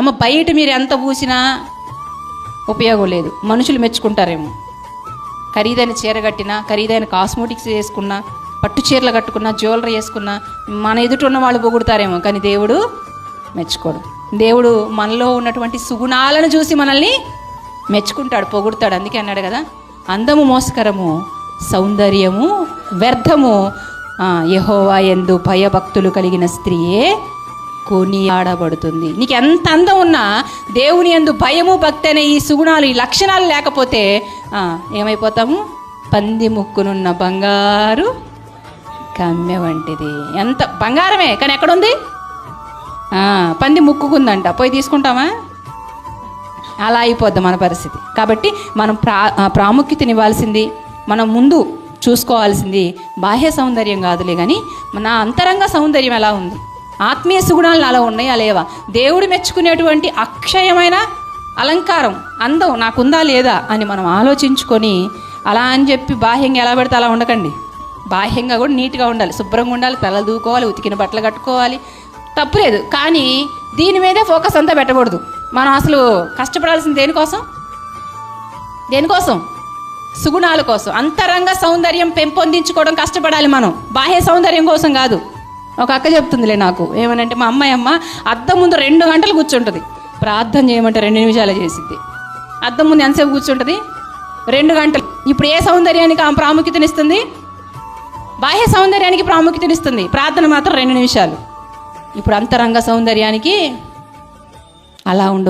అమ్మ బయట మీరు ఎంత పూసినా ఉపయోగం లేదు. మనుషులు మెచ్చుకుంటారేమో. ఖరీదైన చీర కట్టినా ఖరీదైన కాస్మోటిక్స్ వేసుకున్నా పట్టు చీరలు కట్టుకున్నా జ్యువెలరీ వేసుకున్నా మన ఎదుట ఉన్న వాళ్ళు పొగుడతారేమో కానీ దేవుడు మెచ్చుకోడు. దేవుడు మనలో ఉన్నటువంటి సుగుణాలను చూసి మనల్ని మెచ్చుకుంటాడు పొగుడతాడు. అందుకే అన్నాడు కదా అందము మోసకరము సౌందర్యము వ్యర్థము. యహోవా ఎందు భయభక్తులు కలిగిన స్త్రీయే కొనియాడబడుతుంది. నీకు ఎంత అందం ఉన్నా దేవుని ఎందు భయము భక్తి అనే ఈ సుగుణాలు ఈ లక్షణాలు లేకపోతే ఏమైపోతాము? పంది ముక్కునున్న బంగారు కమ్మె వంటిది. ఎంత బంగారమే కానీ ఎక్కడుంది? పంది ముక్కుకుందంట. పోయి తీసుకుంటామా? అలా అయిపోద్ది మన పరిస్థితి. కాబట్టి మనం ప్రా ప్రాముఖ్యతనివ్వాల్సింది మనం ముందు చూసుకోవాల్సింది బాహ్య సౌందర్యం కాదులే కానీ మన అంతరంగ సౌందర్యం ఎలా ఉంది? ఆత్మీయ సుగుణాలు అలా ఉన్నాయా లేవా? దేవుడు మెచ్చుకునేటువంటి అక్షయమైన అలంకారం అందం నాకుందా లేదా అని మనం ఆలోచించుకొని అలా అని చెప్పి బాహ్యంగా ఎలా పెడితే అలా ఉండకండి. బాహ్యంగా కూడా నీట్గా ఉండాలి. శుభ్రంగా ఉండాలి. తల దూకోవాలి. ఉతికిన బట్టలు కట్టుకోవాలి. తప్పులేదు కానీ దీని మీదే ఫోకస్ అంతా పెట్టకూడదు. మనం అసలు కష్టపడాల్సింది దేనికోసం? దేనికోసం? సుగుణాల కోసం. అంతరంగ సౌందర్యం పెంపొందించుకోవడం కష్టపడాలి మనం. బాహ్య సౌందర్యం కోసం కాదు. ఒక అక్క చెప్తుందిలే నాకు ఏమనంటే మా అమ్మాయి అమ్మ అద్దం ముందు రెండు గంటలు కూర్చుంటుంది ప్రార్థన చేయమంటే రెండు నిమిషాలు చేసిద్ది. అద్దం ముందు ఎంతసేపు కూర్చుంటుంది? రెండు గంటలు. ఇప్పుడు ఏ సౌందర్యానికి ఆమె ప్రాముఖ్యతనిస్తుంది? బాహ్య సౌందర్యానికి ప్రాముఖ్యతనిస్తుంది. ప్రార్థన మాత్రం రెండు నిమిషాలు. ఇప్పుడు అంతరంగ సౌందర్యానికి అలా ఉండు.